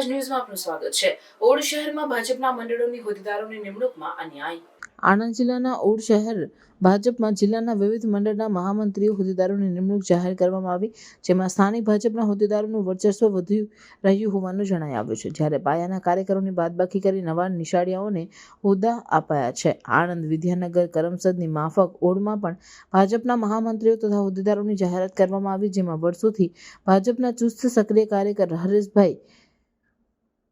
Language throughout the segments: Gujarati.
અવાજ ન્યૂઝમાં આપનું સ્વાગત છે. ઓડ શહેરમાં ભાજપના મંડળોની હોદ્દેદારોની નિમણૂકમાં અન્યાય. આણંદ જિલ્લાના ઓડ શહેર ભાજપમાં જિલ્લાના વિવિધ મંડળના મહામંત્રીઓ હોદ્દેદારોની નિમણૂક જાહેર કરવામાં આવી, જેમાં સ્થાનિક ભાજપના હોદ્દેદારોનું વર્ચસ્વ વધુ રહ્યું હોવાનું જણાઈ આવ્યું છે. જ્યારે પાયાના કાર્યકરોની બાદબાકી કરી નવા નિશાળીઓને હોદ્દા અપાયા છે. આણંદ વિદ્યાનગર કરમસદની માફક ઓડમાં પણ ભાજપના મહામંત્રીઓ તથા હોદ્દેદારોની જાહેરાત કરવામાં આવી, જેમાં વર્ષોથી ભાજપના ચુસ્ત સક્રિય કાર્યકર હરેશભાઈ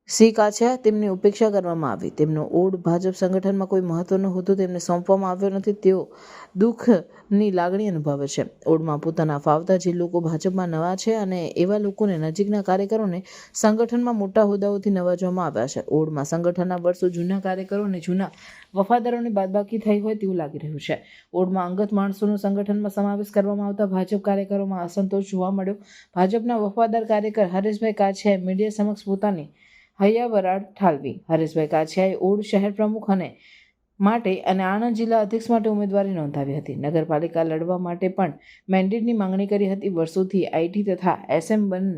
સિંહ કાછા તેમની ઉપેક્ષા કરવામાં આવી. તેમનો ઓડ ભાજપ સંગઠનમાં કોઈ મહત્વનો હોદ્દો તેમને સોંપવામાં આવ્યો નથી, તેઓ દુઃખની લાગણી અનુભવે છે. ઓડમાં પોતાના ફાવતા જે લોકો ભાજપમાં નવા છે અને એવા લોકોને નજીકના કાર્યકરોને સંગઠનમાં મોટા હોદ્દાઓથી નવાજવામાં આવ્યા છે. ઓડમાં સંગઠનના વર્ષો જૂના કાર્યકરો અને જૂના વફાદારોની બાદબાકી થઈ હોય તેવું લાગી રહ્યું છે. ઓડમાં અંગત માણસોનો સંગઠનમાં સમાવેશ કરવામાં આવતા ભાજપ કાર્યકરોમાં અસંતોષ જોવા મળ્યો. ભાજપના વફાદાર કાર્યકર હરેશભાઈ કાછિયાએ મીડિયા સમક્ષ પોતાની હૈયા વરાળ ઠાલવી. હરેશભાઈ કાછિયાએ ઓડ શહેર પ્રમુખ અને માટે અને આણંદ જિલ્લા અધ્યક્ષ માટે ઉમેદવારી નોંધાવી હતી. નગરપાલિકા લડવા માટે પણ મેન્ડેટની માંગણી કરી હતી. વર્ષોથી આઈટી તથા એસએમ બન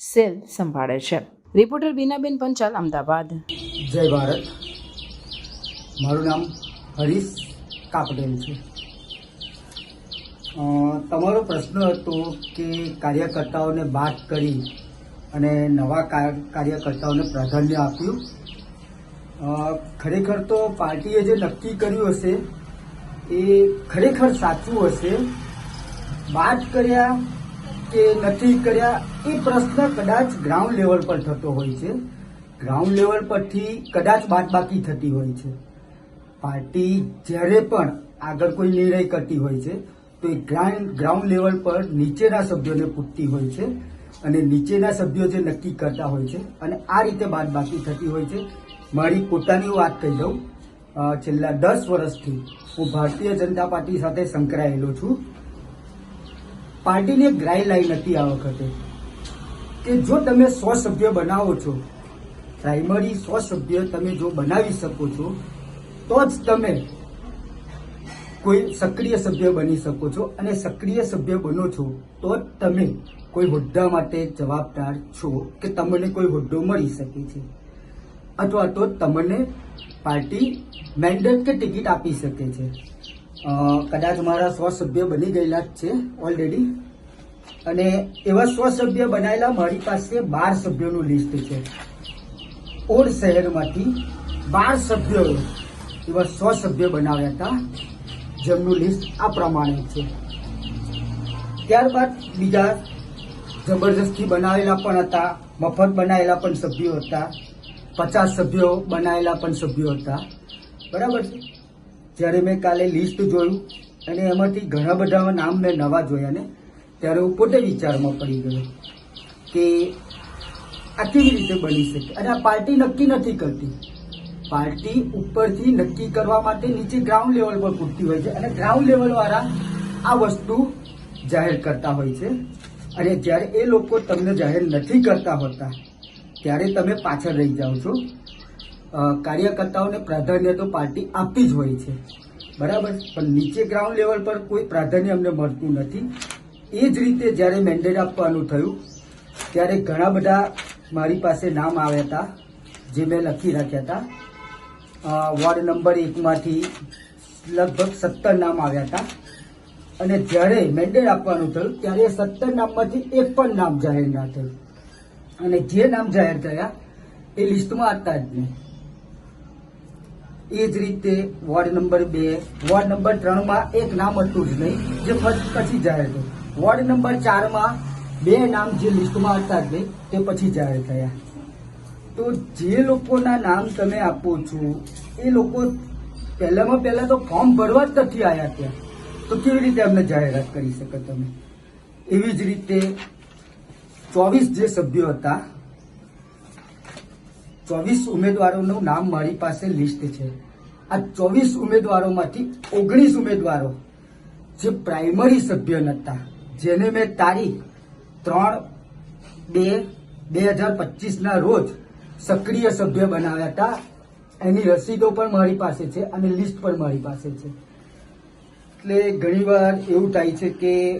સેલ સંભાળે છે. રિપોર્ટર બીનાબેન પંચાલ, અમદાવાદ. જય ભારત. મારું નામ હરીશ કાપડેલ છે. તમારો પ્રશ્ન હતો કે કાર્યકર્તાઓને બાદ કરી અને નવા કાર- કાર્યકર્તાઓને પ્રાધાન્ય આપ્યું. ખરેખર તો પાર્ટીએ જે નક્કી કર્યું હશે, એ ખરેખર સાચું હશે? વાત કર્યા કે નથી કર્યા, એ પ્રશ્ન કદાચ ગ્રાઉન્ડ લેવલ પર થતો હોય છે. ગ્રાઉન્ડ લેવલ પરથી કદાચ બાદબાકી થતી હોય છે. પાર્ટી જ્યારે પણ આગળ કોઈ નિર્ણય કરતી હોય છે, તો એ ગ્રાઉન્ડ ગ્રાઉન્ડ લેવલ પર નીચેના સભ્યોને પૂછતી હોય છે. અને નીચેના સભ્યો જે નક્કી કરતા હોય છે અને આ રીતે બાદબાકી થતી હોય છે. મારી પોતાની વાત કહી દઉં. છેલ્લા દસ વર્ષથી હું ભારતીય જનતા પાર્ટી સાથે સંકળાયેલો છું. પાર્ટીની ગાઈડલાઈન હતી આ વખતે કે જો તમે સો સભ્ય બનાવો છો, પ્રાઇમરી સો સભ્ય તમે જો બનાવી શકો છો, તો જ તમે કોઈ સક્રિય સભ્ય બની શકો છો અને સક્રિય સભ્ય બનો છો, તો તમે કોઈ હોદ્દા માટે જવાબદાર છો કે તમને કોઈ હોદ્દો મળી શકે છે. અથવા તો તમને પાર્ટી મેન્ડેટ કે ટિકિટ આપી શકે છે. કદાચ મારા સ્વસભ્ય સભ્ય બની ગયેલા જ છે ઓલરેડી અને એવા સ્વસભ્ય સભ્ય બનાયેલા મારી પાસે બાર સભ્યોનું લિસ્ટ છે. ઓડ શહેરમાંથી બાર સભ્યો એવા સ્વસભ્ય સભ્ય બનાવ્યા હતા. જેમનું લિસ્ટ આ પ્રમાણે છે. ત્યારબાદ બીજા જબરજસ્તી બનાવેલા પણ હતા, મફત બનાવેલા પણ સભ્યો હતા, પચાસ સભ્યો બનાવેલા પણ સભ્યો હતા. બરાબર છે? જ્યારે મેં કાલે લિસ્ટ જોયું અને એમાંથી ઘણા બધા નામ મેં નવા જોયા ને, ત્યારે હું પોતે વિચારમાં પડી ગયો કે આ કેવી રીતે બની શકે. અને આ પાર્ટી નક્કી નથી કરતી. પાર્ટી ઉપરથી નક્કી કરવા માટે નીચે ગ્રાઉન્ડ લેવલ પર પૂરતી હોય છે અને ગ્રાઉન્ડ લેવલ વાળા આ વસ્તુ જાહેર કરતા હોય છે. અને જ્યારે એ લોકો તમને જાહેર નથી કરતા હોતા, ત્યારે તમે પાછળ રહી જાઓ છો. કાર્યકર્તાઓને પ્રાધાન્ય તો પાર્ટી આપતી જ હોય છે. બરાબર? પણ નીચે ગ્રાઉન્ડ લેવલ પર કોઈ પ્રાધાન્ય અમને મળતું નથી. એ જ રીતે જ્યારે મેન્ડેટ આપવાનું થયું, ત્યારે ઘણા બધા મારી પાસે નામ આવ્યા હતા, જે મેં લખી રાખ્યા હતા. વોર્ડ નંબર એકમાંથી લગભગ સત્તર નામ આવ્યા હતા. અને જ્યારે મેન્ડેટ આપવાનું થયું, ત્યારે સત્તર નામમાંથી એક પણ નામ જાહેર ના થયું. અને જે નામ જાહેર થયા, એ લિસ્ટમાં હતા જ નહીં. એ જ રીતે વોર્ડ નંબર બે, વોર્ડ નંબર ત્રણમાં એક નામ હતું જ નહીં, જે પછી જાહેર થયું. વોર્ડ નંબર ચારમાં બે નામ જે લિસ્ટમાં હતા જ નહીં, તે પછી જાહેર થયા. તો જે લોકોના નામ તમે આપો છો, એ લોકો પહેલામાં પહેલા તો ફોર્મ ભરવા જ નથી આવ્યા ત્યાં. તો કેવી રીતે અમને જાહેરાત કરી શકો તમે? એવી જ રીતે ચોવીસ જે સભ્યો હતા, ચોવીસ ઉમેદવારોનું નામ મારી પાસે લિસ્ટ છે. આ ચોવીસ ઉમેદવારોમાંથી ઓગણીસ ઉમેદવારો જે પ્રાઇમરી સભ્ય નહોતા જેને મેં તારીખ ત્રણ બે બે હજાર પચીસના રોજ સક્રિય સભ્ય બનાવ્યા હતા. એની રસીદો પણ મારી પાસે છે અને લિસ્ટ પણ મારી પાસે છે. એટલે ઘણીવાર એવું થાય છે કે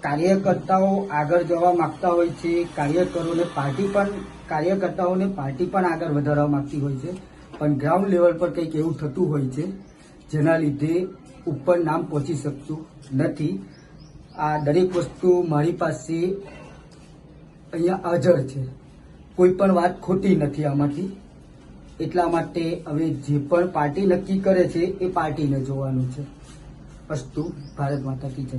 કાર્યકર્તાઓ આગળ જવા માંગતા હોય છે, કાર્યકરોને પાર્ટી પણ, કાર્યકર્તાઓને પાર્ટી પણ આગળ વધારવા માંગતી હોય છે. પણ ગ્રાઉન્ડ લેવલ પર કંઈક એવું થતું હોય છે, જેના લીધે ઉપર નામ પહોંચી શકતું નથી. આ દરેક વસ્તુ મારી પાસે અહીંયા હાજર છે. કોઈ પણ વાત ખોટી નથી આમાંથી. એટલા માટે હવે જે પણ પાર્ટી નક્કી કરે છે એ પાર્ટીને જોવાનું છે. અસ્તુ, ભારત માતા કી જય.